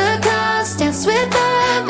the clouds, dance with them.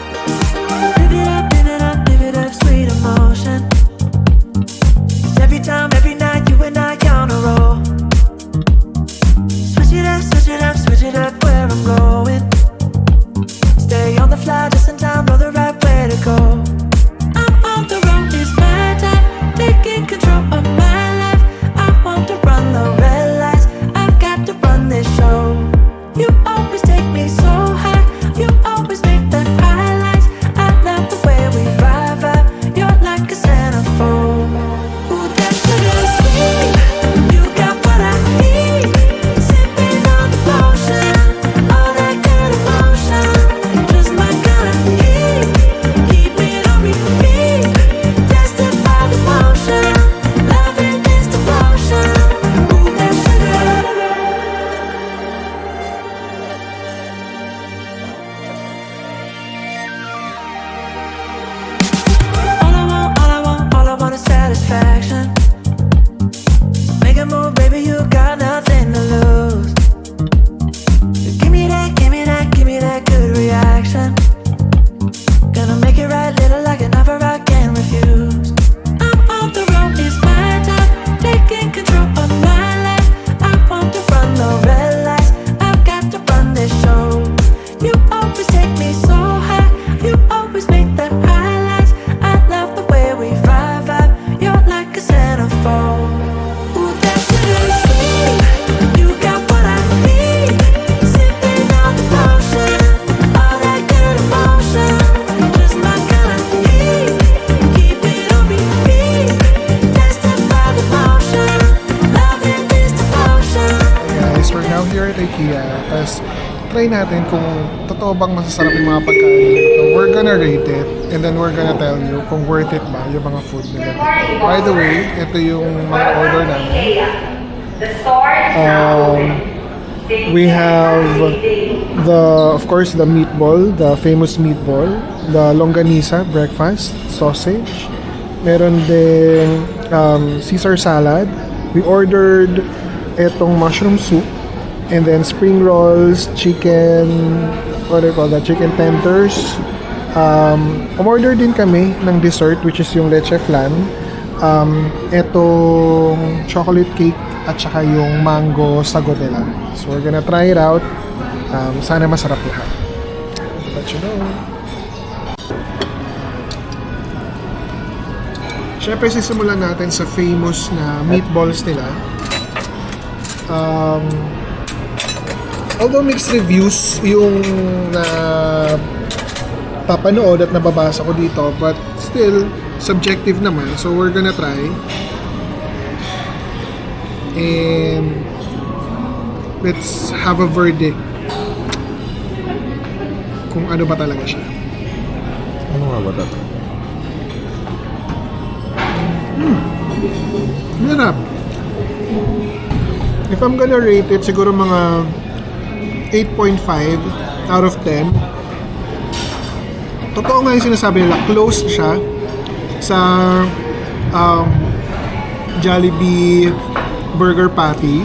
Is try natin kung totoo bang masasarap yung mga pagkain dito. We're gonna rate it and then we're gonna tell you kung worth it ba yung mga food nila. By the way, ito yung mga order namin. Um, we have the, of course, the meatball, the famous meatball, the longanisa breakfast, sausage. Meron din um, Caesar salad. We ordered etong mushroom soup and then spring rolls, chicken, what do you call that, chicken tenders. Um, umorder din kami ng dessert which is yung leche flan. Um, etong chocolate cake at saka yung mango sagodela. So we're gonna try it out. Um, sana masarap lahat. Let you know. Siyempre, sisimulan natin sa famous na meatballs nila. Um, although mixed reviews yung na papanood at nababasa ko dito, but still, subjective naman. So, we're gonna try. And let's have a verdict kung ano ba talaga siya. Ano nga ba ito? Sarap. If I'm gonna rate it, siguro mga 8.5 out of 10. Totoo nga yung sinasabi nila, close siya sa um, Jollibee burger patty.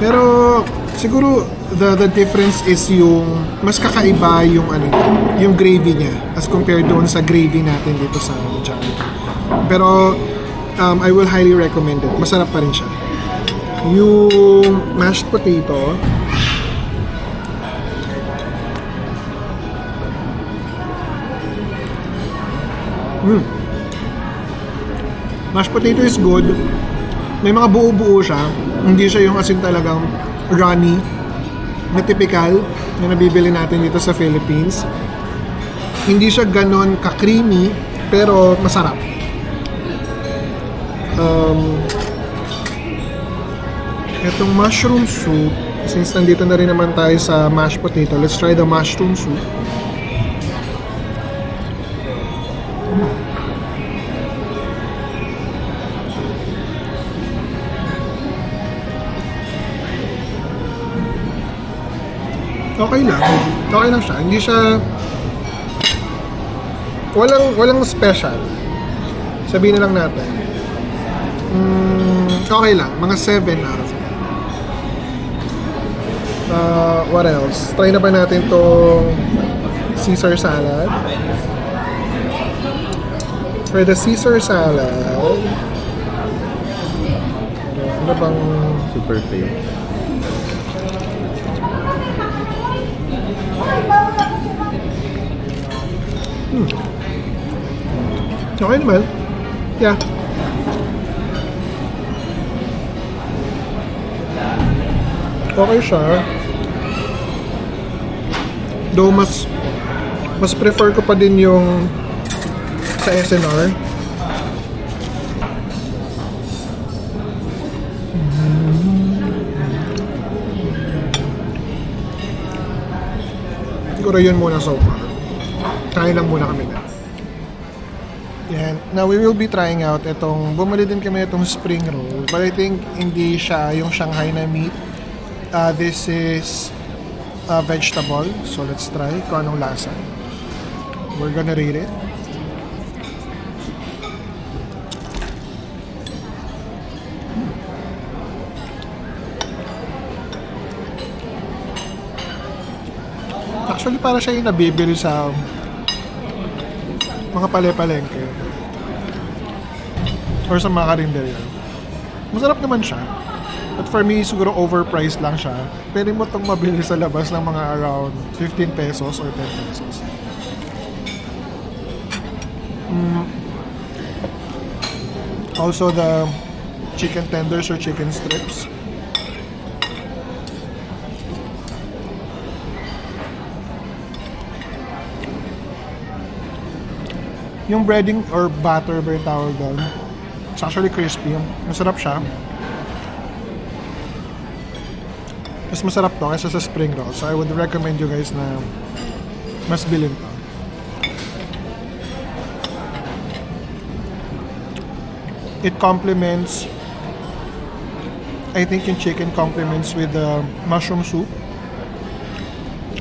Pero siguro the the difference is yung mas kakaiba yung ano yung gravy niya as compared doon sa gravy natin dito sa Jollibee. Pero um, I will highly recommend it. Masarap pa rin siya. Yung mashed potato, Mm. Mashed potato is good. May mga buo-buo siya. Hindi siya yung asin talagang runny na typical na nabibili natin dito sa Philippines. Hindi siya ganon ka-creamy pero masarap. Um, etong mushroom soup, since nandito na rin naman tayo sa mashed potato, let's try the mushroom soup. Okay lang. Okay lang siya. Hindi siya walang walang special. Sabihin na lang natin. Mm, okay lang. Mga 7 out of 10. Uh, what else? Try na ba natin tong Caesar salad? For the Caesar salad, ano bang Super fail. Okay naman. Yeah. Okay siya. Though mas mas prefer ko pa din yung sa SNR. Siguro yun muna so far. Kain lang muna kami na. Yan. Now, we will be trying out itong, bumili din kami itong spring roll. But I think hindi siya yung Shanghai na meat. Uh, this is uh, vegetable. So, let's try kung anong lasa. We're gonna rate it. Actually, para siya yung nabibili sa mga pale-palengke or sa mga karinderya. Masarap naman siya. But for me, siguro overpriced lang siya. Pwede mo itong mabili sa labas ng mga around 15 pesos or 10 pesos. Mm. Also, the chicken tenders or chicken strips. Yung breading or batter ba yung tawag doon? It's actually crispy. Masarap siya. Mas masarap to kaysa sa spring roll. So I would recommend you guys na mas bilhin to. It complements I think yung chicken complements with the mushroom soup.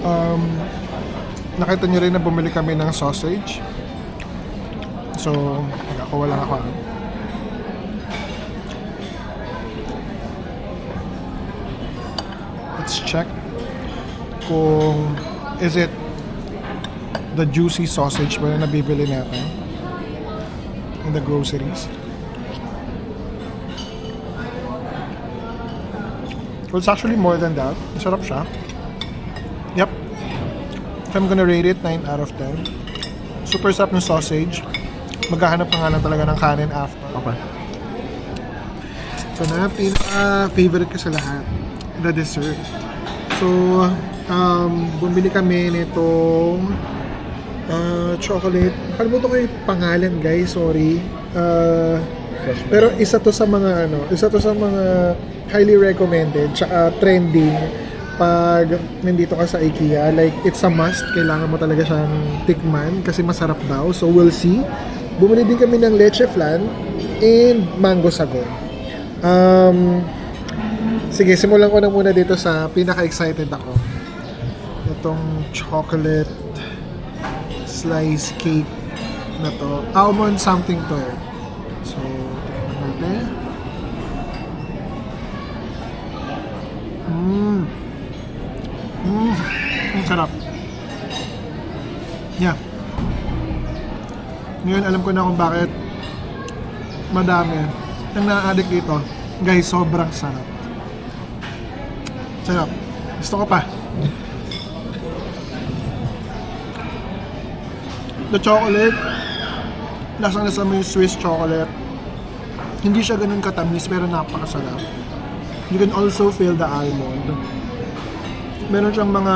Um, nakita niyo rin na bumili kami ng sausage. So, ako wala ako. Let's check kung is it the juicy sausage ba na nabibili natin in the groceries. Well, it's actually more than that. Masarap siya. Yep. If I'm gonna rate it, 9 out of 10. Super sarap ng sausage. Maghahanap ka nga lang talaga ng kanin after. Okay. Ito na, pinaka-favorite ko sa lahat. The dessert. So, um, bumili kami nitong uh, chocolate. Nakalimutan ko yung pangalan, guys. Sorry. Uh, pero isa to sa mga ano, isa to sa mga highly recommended tsaka trending pag nandito ka sa IKEA. Like, it's a must. Kailangan mo talaga siyang tikman kasi masarap daw. So, we'll see. Bumili din kami ng leche flan and mango sago. Um, sige, simulan ko na muna dito sa pinaka-excited ako. Itong chocolate slice cake na to. Almond something to eh. So, natin. Mmm. Mmm. Ang sarap. Yeah. Ngayon, alam ko na kung bakit madami ang na-addict dito. Guys, sobrang sarap. Sarap. Gusto ko pa. The chocolate, lasang-lasa mo yung Swiss chocolate. Hindi siya ganun katamis pero napakasarap. You can also feel the almond. Meron siyang mga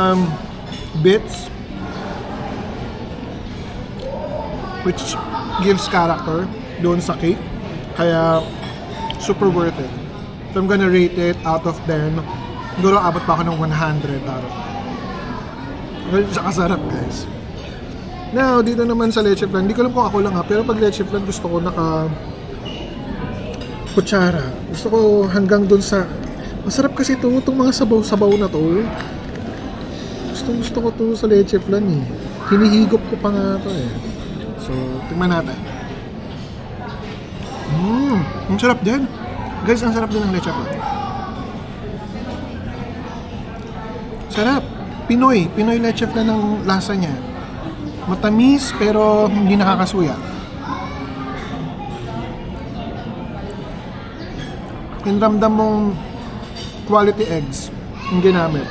bits which gives character doon sa cake. Kaya super worth it. So I'm gonna rate it out of 10. Siguro abot pa ako ng 100 out of 10. Well, siya kasarap guys. Now, dito naman sa leche flan, hindi ko alam kung ako lang ha, pero pag leche flan gusto ko naka kutsara. Gusto ko hanggang dun sa masarap kasi to, itong mga sabaw-sabaw na to. Gusto gusto ko to sa leche flan eh. Hinihigop ko pa nga to eh. So, tingnan natin. Mmm, ang sarap din. Guys, ang sarap din ng leche flan. Sarap. Pinoy. Pinoy leche flan ng lasa niya. Matamis pero hindi nakakasuya. Inramdam mong quality eggs yung ginamit.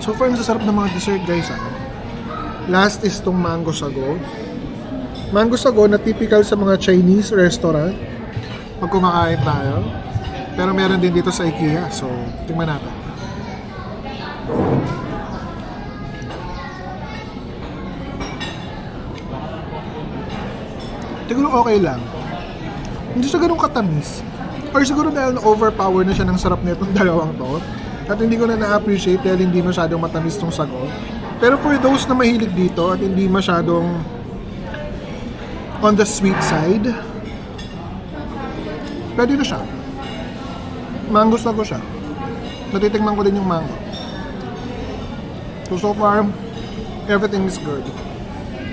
So far, ang sasarap ng mga dessert guys ah. Last is tong mango sago. Mango sago na typical sa mga Chinese restaurant pag kumakain tayo. Pero meron din dito sa IKEA. So, tingnan natin. Siguro okay lang. Hindi siya ganun katamis. Or siguro dahil overpower na siya ng sarap nitong dalawang to. At hindi ko na na-appreciate dahil hindi masyadong matamis tong sago. Pero for those na mahilig dito at hindi masyadong on the sweet side, pwede na siya. Mango sago siya. Natitignan ko din yung mango. So, so far, everything is good.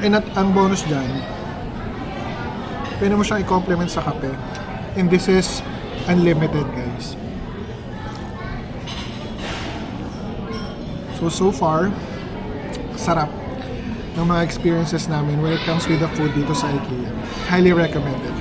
And at ang bonus dyan, pwede mo siyang i-complement sa kape. And this is unlimited, guys. So, so far, sarap ng mga experiences namin when it comes with the food dito sa IKEA. Highly recommended,